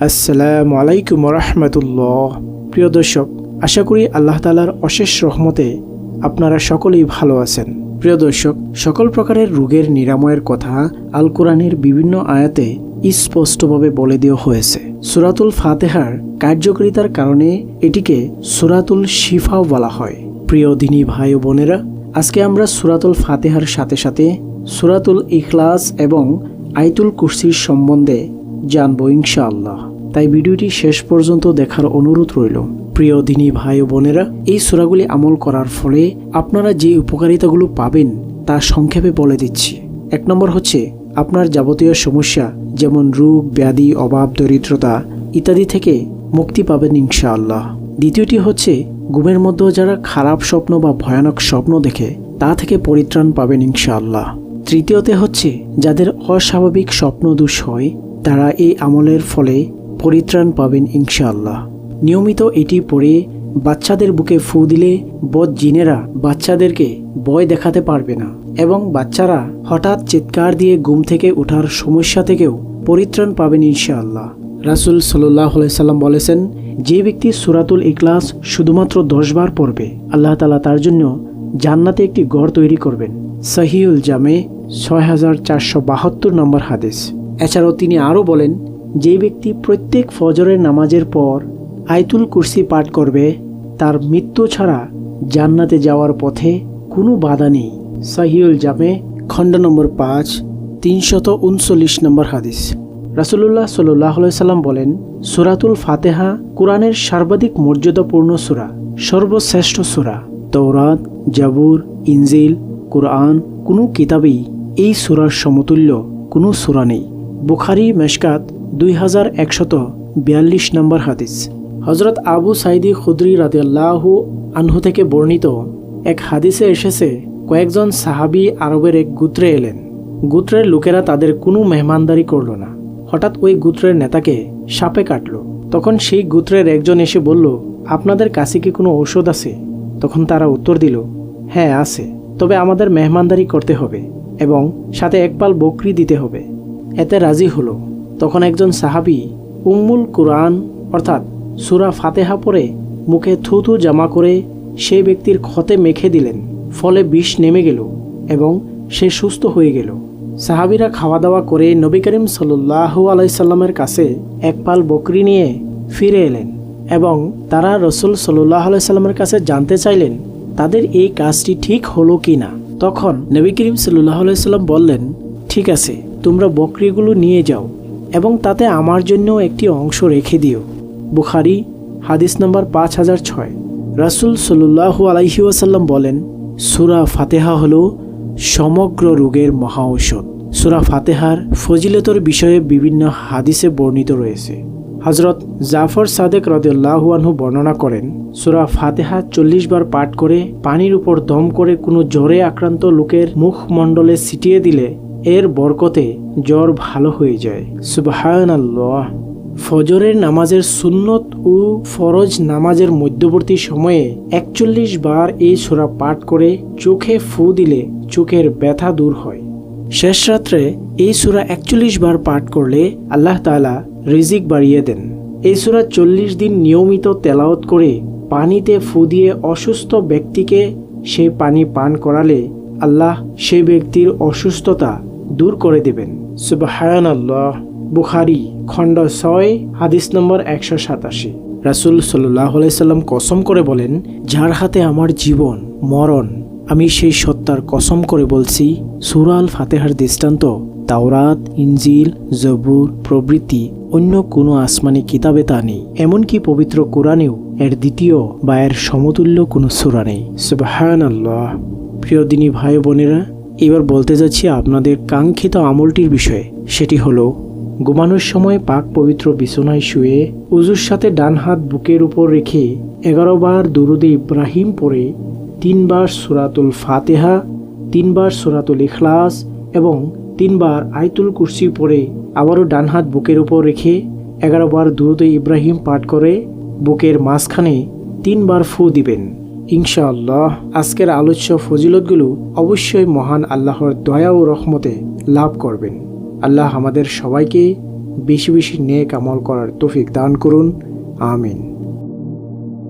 আসসালামু আলাইকুম রহমতুল্লাহ প্রিয় দর্শক, আশা করি আল্লাহ তালার অশেষ রহমতে আপনারা সকলেই ভালো আছেন। প্রিয় দর্শক, সকল প্রকারের রোগের নিরাময়ের কথা আল কোরআনের বিভিন্ন আয়াতে স্পষ্টভাবে বলে দেওয়া হয়েছে। সুরাতুল ফাতেহার কার্যকারিতার কারণে এটিকে সুরাতুল শিফাও বলা হয়। প্রিয় দিনী ভাই ও বোনেরা, আজকে আমরা সুরাতুল ফাতেহার সাথে সাথে সুরাতুল ইখলাস এবং আইতুল কুরসির সম্বন্ধে জানব ইনশাআল্লাহ। তাই ভিডিওটি শেষ পর্যন্ত দেখার অনুরোধ রইল। প্রিয় দিনী ভাই ও বোনেরা, এই সুরাগুলি আমল করার ফলে আপনারা যে উপকারিতাগুলো পাবেন তা সংক্ষেপে বলে দিচ্ছি। এক নম্বর হচ্ছে, আপনার যাবতীয় সমস্যা, যেমন রোগ, ব্যাধি, অভাব, দরিদ্রতা ইত্যাদি থেকে মুক্তি পাবেন ইনশাআল্লাহ। দ্বিতীয়টি হচ্ছে, ঘুমের মধ্যেও যারা খারাপ স্বপ্ন বা ভয়ানক স্বপ্ন দেখে, তা থেকে পরিত্রাণ পাবেন ইনশাআল্লাহ। তৃতীয়তে হচ্ছে, যাদের অস্বাভাবিক স্বপ্ন দোষ হয় তারা এই আমলের ফলে পরিত্রাণ পাবেন ইনশাআল্লাহ। নিয়মিত এটি পড়ে বাচ্চাদের বুকে ফু দিলে বদ জিনেরা বাচ্চাদেরকে বয় দেখাতে পারবে না এবং বাচ্চারা হঠাৎ চিৎকার দিয়ে ঘুম থেকে ওঠার সমস্যা থেকেও পরিত্রাণ পাবেন ইনশাআল্লাহ। রাসুল সাল্লাহ সাল্লাম বলেছেন, যে ব্যক্তি সুরাতুল ইকলাস শুধুমাত্র দশবার পড়বে, আল্লাহ তালা তার জন্য জান্নাতে একটি গড় তৈরি করবেন। সহিউল জামে ছয় হাজার চারশো বাহাত্তর নম্বর হাদিস। এছাড়াও তিনি আরও বলেন, যে ব্যক্তি প্রত্যেক ফজরের নামাজের পর আয়তুল কুরসি পাঠ করবে, তার মৃত্যু ছাড়া জান্নাতে যাওয়ার পথে কোনো বাধা নেই। সাহিউল জামে, খণ্ড নম্বর পাঁচ, তিনশত উনচল্লিশ নম্বর হাদিস। রাসুলুল্লাহ সাল্লাহ সাল্লাম বলেন, সুরাতুল ফাতেহা কোরআনের সর্বাধিক মর্যাদাপূর্ণ সুরা, সর্বশ্রেষ্ঠ সুরা। তৌরাত জাবুর, ইনজিল, কোরআন, কোনো কিতাবেই এই সুরার সমতুল্য কোনো সুরা নেই। বুখারি মেশকাত দুই হাজার একশত বিয়াল্লিশ নম্বর হাদিস। হজরত আবু সাইদি খুদ্রি রাদিয়াল্লাহু আনহু থেকে বর্ণিত এক হাদিসে এসেছে, কয়েকজন সাহাবি আরবের এক গুত্রে এলেন। গুত্রের লোকেরা তাদের কোনো মেহমানদারি করল না। হঠাৎ ওই গুত্রের নেতাকে সাপে কাটল। তখন সেই গুত্রের একজন এসে বলল, আপনাদের কাছে কি কোনো ঔষধ আছে? তখন তারা উত্তর দিল হ্যাঁ আছে। তবে আমাদের মেহমানদারি করতে হবে এবং সাথে এক পাল বকরি দিতে হবে। এতে রাজি হলো। তখন একজন সাহাবি উম্মুল কুরআন, অর্থাৎ সুরা ফাতেহা পরে মুখে থুথু জামা করে সেই ব্যক্তির ক্ষতে মেখে দিলেন। ফলে বিষ নেমে গেল এবং সে সুস্থ হয়ে গেল। সাহাবিরা খাওয়া দাওয়া করে নবী করিম সাল্লাহ আলাইসাল্লামের কাছে এক পাল বকরি নিয়ে ফিরে এলেন এবং তারা রসুল সাল্লাহ আলাইসাল্লামের কাছে জানতে চাইলেন, তাদের এই কাজটি ঠিক হলো কি না তখন নবী করিম সাল্লাহ আলাইসাল্লাম বললেন, ঠিক আছে তোমরা বকরিগুলো নিয়ে যাও এবং তাতে আমার জন্য একটি অংশ রেখে দিও। বুখারি, হাদিস নম্বর পাঁচ হাজার ছয়। রাসুল আলাইহি ওয়াসাল্লাম বলেন, সুরা ফাতেহা হল সমগ্র রোগের মহা ঔষধ। সুরা ফাতেহার ফজিলতর বিষয়ে বিভিন্ন হাদিসে বর্ণিত রয়েছে। হজরত জাফর সাদেক রদুল্লাহু আনহু বর্ণনা করেন, সুরা ফাতেহা চল্লিশ বার পাঠ করে পানির উপর দম করে কোনো জ্বরে আক্রান্ত লোকের মুখমণ্ডলে ছিটিয়ে দিলে এর বরকতে জ্বর ভালো হয়ে যায়। সুবাহান আল্লাহ ফজরের নামাজের সুন্নত ও ফরজ নামাজের মধ্যবর্তী সময়ে একচল্লিশ বার এই সোরা পাঠ করে চোখে ফু দিলে চোখের ব্যথা দূর হয়। শেষ রাত্রে এই সুরা একচল্লিশ বার পাঠ করলে আল্লাহ তালা রিজিক বাড়িয়ে দেন। এই সুরা চল্লিশ দিন নিয়মিত তেলাওত করে পানিতে ফু দিয়ে অসুস্থ ব্যক্তিকে সেই পানি পান করালে আল্লাহ সে ব্যক্তির অসুস্থতা দূর করে দেবেন। সুবাহান আল্লাহ বুখারি, খণ্ড ছয়, হাদিস নম্বর একশো সাতাশি। রাসুল সাল্লাহ সাল্লাম কসম করে বলেন, যার হাতে আমার জীবন, মরণ, আমি সেই সত্তার কসম করে বলছি সুরাল ফাতেহার দৃষ্টান্ত, তাওরাত, ইনজিল, জবুর, প্রভৃতি, অন্য কোনো আসমানি কিতাবে তা নেই। এমনকি পবিত্র কোরআনেও এর দ্বিতীয় বা এর সমতুল্য কোনো সুরা নেই। সুবাহান আল্লাহ প্রিয় দিনী ভাই বোনেরা এবার বলতে যাচ্ছি আপনাদের কাঙ্ক্ষিত আমলটির বিষয়ে। সেটি হলো, ঘুমানোর সময় পাক পবিত্র বিছনায় শুয়ে উজুর সাথে ডান হাত বুকের উপর রেখে এগারো বার দুরুদে ইব্রাহিম পরে তিনবার সুরাতুল ফাতেহা তিনবার সুরাতুল ইখলাস এবং তিনবার আইতুল কুরসি পরে আবারও ডান হাত বুকের উপর রেখে এগারো বার দুরুদে ইব্রাহিম পাঠ করে বুকের মাঝখানে তিনবার ফু দিবেন। ইনশাআল্লাহ, আজকের আলোচ্য ফজিলতগুলো অবশ্যই মহান আল্লাহর দয়া ও রহমতে লাভ করবেন। আল্লাহ আমাদের সবাইকে বেশি বেশি নেক আমল করার তৌফিক দান করুন। আমিন।